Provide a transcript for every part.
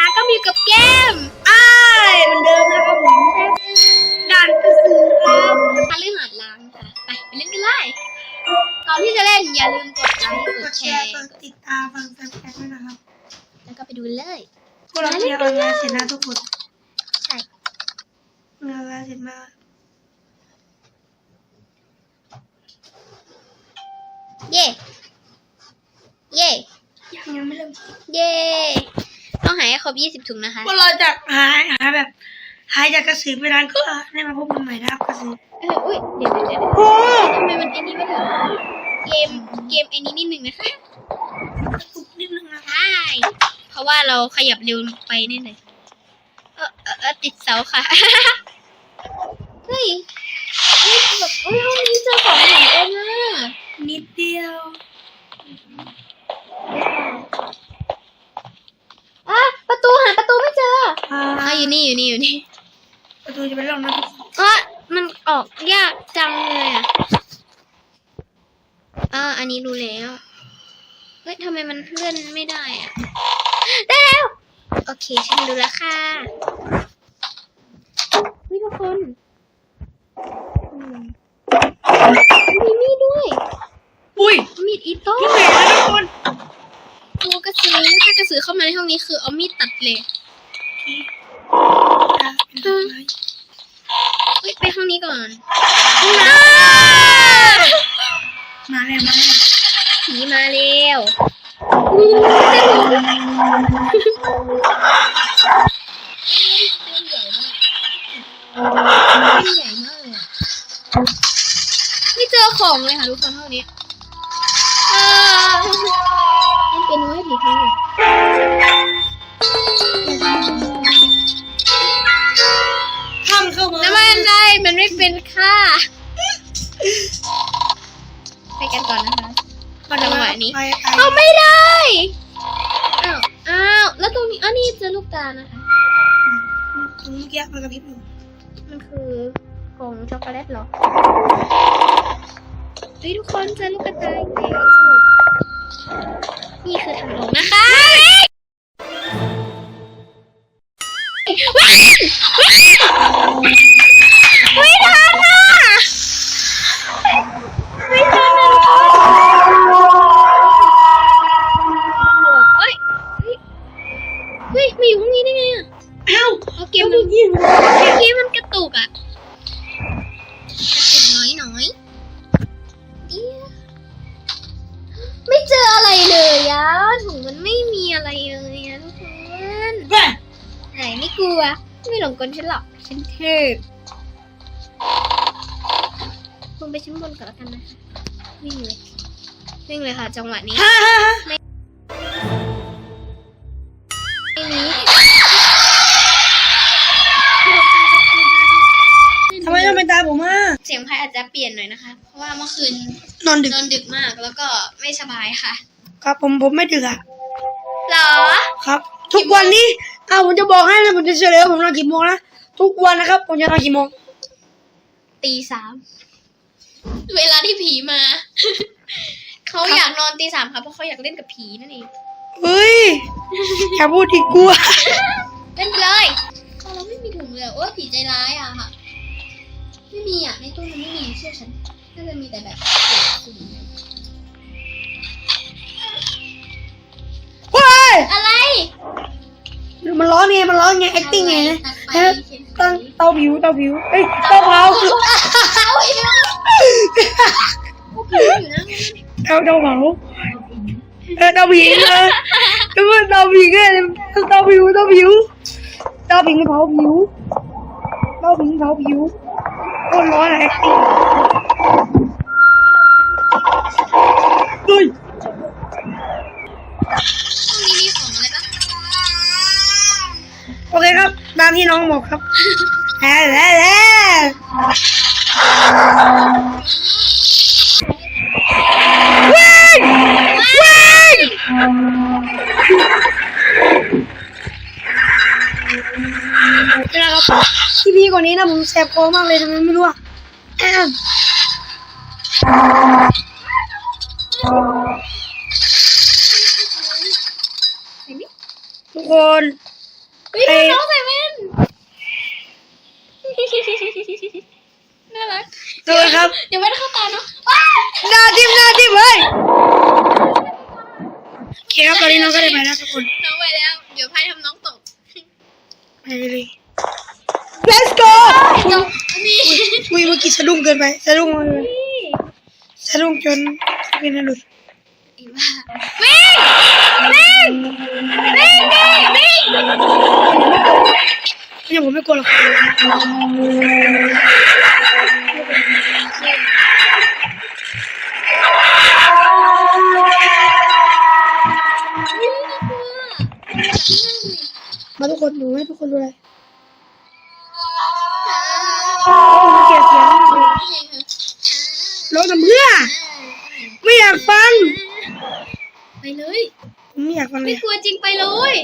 นะคะก็มีอยู่กับเกมอ้ายเหมือนเดิมนะครับผมด่านกระสือครับทาลือหาดล้างค่ะ ไปไปเล่นกันเลยก่อนที่จะเล่นอย่าลืมกดไลค์กกดดแชแชร์ร์กดติดตามฟังแฟนๆด้วยนะครับ แล้วก็ไปดูเลยพวกเราเรียนออนไลน์เสร็จแล้วทุกคนใช่เรียนออนไลน์เสร็จมาเย่ เย่ ยังยังไม่เริ่ม เย่ ต้องหายให้ครบ20ถุงนะคะพวกเราจะหายหายแบบหายจากกระสือไปนานก็ได้มาพบกันใหม่นะครับกระสือเอออุ้ยเดี๋ยวเดี๋ยวเดี๋ยวโอ้ทำไมมันไอ้นี่ไม่ถึงเกมเกมไอ้นี้นิดหนึ่งนะคะตุกนิดนึงนะใช่เพราะว่าเราขยับเร็วไปแน่เลยเออเออเออติดเสาค่ะเฮ้ยเฮ้ยแบบเฮ้ยห้องนี้เจอของเหมือนเองอะนิดเดียว อะประตูหาประตูไม่เจอ อ่าอะอยู่นี่อยู่นี่อยู่นี่ประตูจะไปลงนะทุกคนอะมันออกยากจังเลยอะอ่าอันนี้รู้แล้วเฮ้ยทำไมมันเลื่อนไม่ได้อะได้แล้วโอเคฉันรู้แล้วค่ะเฮ้ยทุกคนอืมมีมีดด้วยอุ้ยมีดอิโต้พี่เมย์นะทุกคนตัวกระสือถ้ากระสือเข้ามาในห้องนี้คือเอามีดตัดเลยอะ เป็นต้นไม้เฮ้ยไปห้องนี้ก่อนมาแล้วมาแล้วผีมาเร็วตัวใหญ่มากตัวใหญ่มากเลยอะไม่เจอของเลยค่ะทุกคนห้องนี้ ตานะคะตรงเมื่อกี้มันกระพริบอยู่มันคือของช็อกโกแลตเหรอเฮ้ยทุกคนเจอลูกกระต่ายแล้วนี่คือทางลงนะคะ อะถุงมันไม่มีอะไรเลยอะทุกคนแม่ไหนไม่กลัว ไม่หลงกลฉันหรอก ฉันเทพลงไปชั้นบนก่อนแล้วกันนะคะวิ่งเลยวิ่งเลยค่ะ จังหวะนี้ฮ่าฮ่าฮ่าไม่มีทำไมต้องเป็นตาผมอะเสียงพายอาจจะเปลี่ยนหน่อยนะคะ เพราะว่าเมื่อคืนนอนดึกนอนดึกมากแล้วก็ไม่สบายค่ะ ครับผมผมไม่ดึกอะหรอ ครับ ทุกวันนี้อ้าวผมจะบอกให้เลยผมจะเฉลยว่าผมนอนกี่โมงนะทุกวันนะครับ ผมจะนอนกี่โมงตีสามเวลาที่ผีมา เขาอยากนอนตีสามค่ะเพราะเขาอยากเล่นกับผีนั่นเองเฮ้ยอย่าพูดอีกกลัวเล่นไปเลยเอาเราไม่มีถุงเลยโอ้ยผีใจร้ายอะค่ะ ไม่มีอะในตู้มันไม่มีเชื่อฉันน่าจะมีแต่แบบสุ่ม มันร้อนไงมันร้อนไง acting ไงนะตัดไปฮะเขียนตั้งเตาผิวเตาผิวเอ้ยเตาเผาเอาอีกแล้วเขาผิวอยู่นะเตาเตาเผาเออเตาผิวเออแล้วมันเตาผิวก็เลยเตาผิวเตาผิวเตาผิวเผาผิวเตาผิวเผาผิวโคตรร้อนอะ acting เฮ้ยห้องนี้มีของอะไรปะ โอเคครับ ตามที่น้องบอกครับแล้วแล้วแล้วว้าว้ายเวลาครับที่พี่กว่านี้นะผมแสบคอมากเลยทำไมไม่รู้อะทุกคน เฮ้ยดูน้องใส่แว่นน่ารักดูครับเดี๋ยวไม่ได้เข้าตาเนาะว้ายหน้าทิมหน้าทิมเฮ้ยโอเคครับตอนนี้น้องก็ได้ไปแล้วทุกคนน้องไปแล้ว เดี๋ยวไพ่ทำน้องตกไปเลย let's go ตกนี่อุ้ยเมื่อกี้สะดุ้งเกินไปสะดุ้งมากเลยสะดุ้งจนเป็นอะไรหลุดอีบ้าวิ่ง วิ่งวิ่งดิวิ่งยังผมไม่กลัวหรอกมาทุกคนหนูให้ทุกคนดูเลยเกลียดเสียงมากเลยร้องทำเพื่อไม่อยากฟังไปเลย ไม่อยากฟังเลไม่ยกลัวจริงไปเลย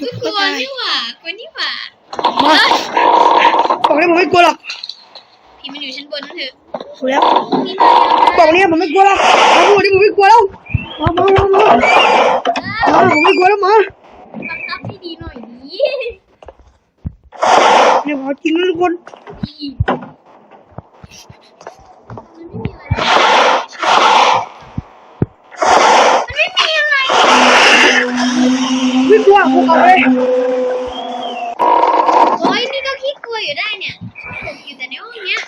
ไม่กลัวได้นี่หว่ากลัวนี่หว่ามาบอกเลยผมไม่กลัวหรอกพี่มันอยู่ชั้นบนนั่นเถอะถูกแล้วนี่มาบอกเนี่ยผมไม่กลัวหรอกมาพูดดิผมไม่กลัวแล้วมามามามามาผมไม่กลัวแล้วมาบังคับให้ดีหน่อยดิเดี๋ยวขอจริงนะทุกคน ดีมันไม่มีอะไร ไม่กลัวผมเอาเลยโอ้ยนี่ก็ขี้กลัวอยู่ได้เนี่ยชอบหลบอยู่แต่ในห้องเนี้ย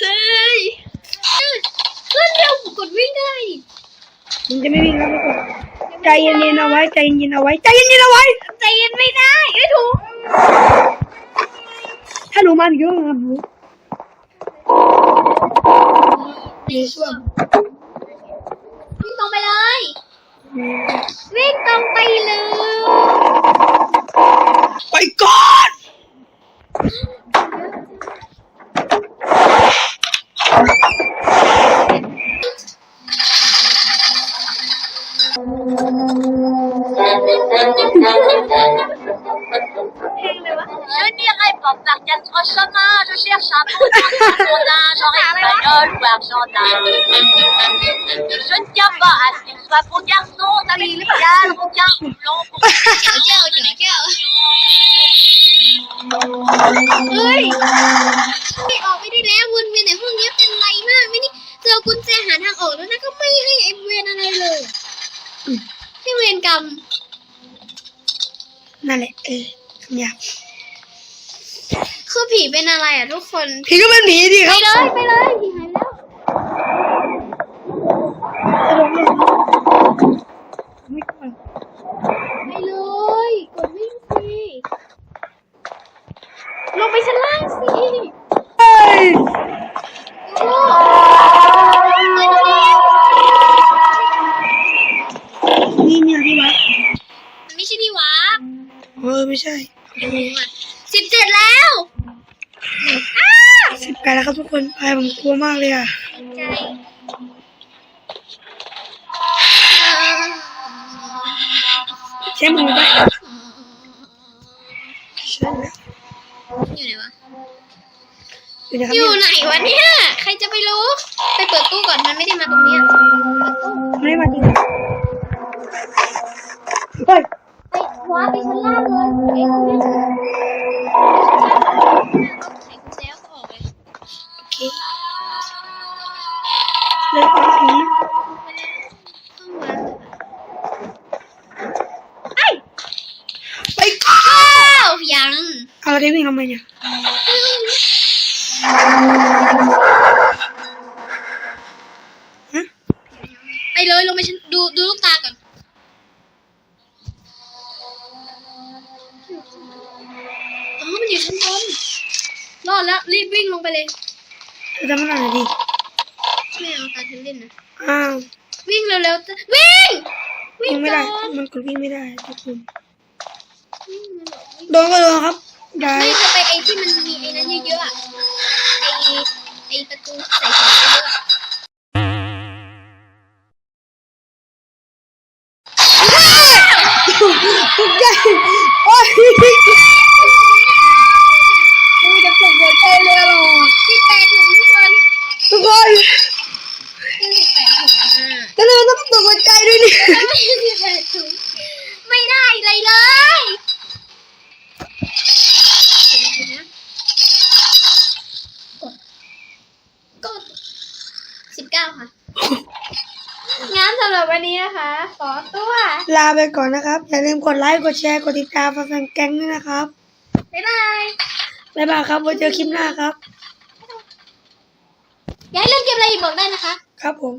เฮ้ยขึ้นเร็วกดวิ่งได้ดิผมจะไม่วิ่งแล้วกคนใจเย็นๆเอาไว้ใจเย็นๆเอาไว้ใจเย็นๆเอาไว้ ใจเย็นไม่ได้ไม่ถูกถ้าหนูมาหนูก็มาหนูในช่วง รงไปเลย วิ่งตรงไปเลยไปก่อน Je n'irai pas par quatre chemins, je cherche un beau personnage en espagnol ou argentin. Je ne tiens pas à ce qu'il soit pour garçon, ça m'égale, aucun houblon pour เจ้าเจ้าเจ้าเฮ้ยไม่ออกไม่ได้แล้ววนเวียนในห้องนี้เป็นไรมากไม่นี่เจอกุญแจหาทางออกแล้วนะก็ไม่ให้ไอเวนอะไรเลยให้เวรกรรมนั่นแหละเออคำหยาบ คือผีเป็นอะไรอะทุกคน ผีก็เป็นผีดิคไปรับ เลยไปเลยผีหายแล้ว ไม่กลัว ไปเลยกดวิ่งสิลงไปชั้นล่างสิ เฮ้ย โอ้ไปเร็ว นี่เนี่ยที่วัด มันไม่ใช่ที่วาร์ป เออไม่ใช่ สิบเจ็ดแล้ว สิบแปดแล้ว ครับทุกคนไปผมกลัวมากเลยอะใจใช้มือไปใช่แล้วอยู่ไหนวะอยู่นะครับอยู่ไหนวะเนี่ย ใครจะไปรู้ ไปเปิดตู้ก่อน มันไม่ได้มาตรงเนี้ยเปิดตู้ไม่ได้มาจริงเฮ้ยไปว้าไปชั้นล่างเลย ไปเลยลงไปชั้นดูดูลูกตาก่อน อ๋อ มันอยู่ชั้นบนรอดแล้ว รีบวิ่งลงไปเลยจะทำอะไรดีไม่เอาตาฉันเล่นนะ อ้าว วิ่งเร็วๆจะวิ่ง วิ่วิ่งงไม่ก่ได้อนมันกดวิ่งไม่ได้ทุกคนวิ่งมันบอกวิ่งโดนก็โดนครับได้ไม่จะไปไอ้ที่มันมีไอ้นั้นเยอะๆอะไอ้ ไอ้ประตูใส่ของเยอะๆอะ ทุกอย่างโอ้ยมันจะตกหัวใจเลยหรอ ที่แปดถุงทุกคน ทุกคน ที่แปดถุงอะ แล้วเราต้องตกหัวใจด้วย ไม่มีใครถุงไม่ได้เลยเลยเดี๋ยวนะกดกดสิบ เก้าค่ะงั้นสำหรับวันนี้นะคะ ขอตัวลาไปก่อนนะครับ อย่าลืมกดไลค์ กดแชร์ กดติดตามฟังแก๊งด้วยนะครับ บ๊ายบาย บ๊ายบายครับ ไว้เจอคลิปหน้าครับ อยากให้เล่นเกมอะไรอีกบอกได้นะคะ ครับผม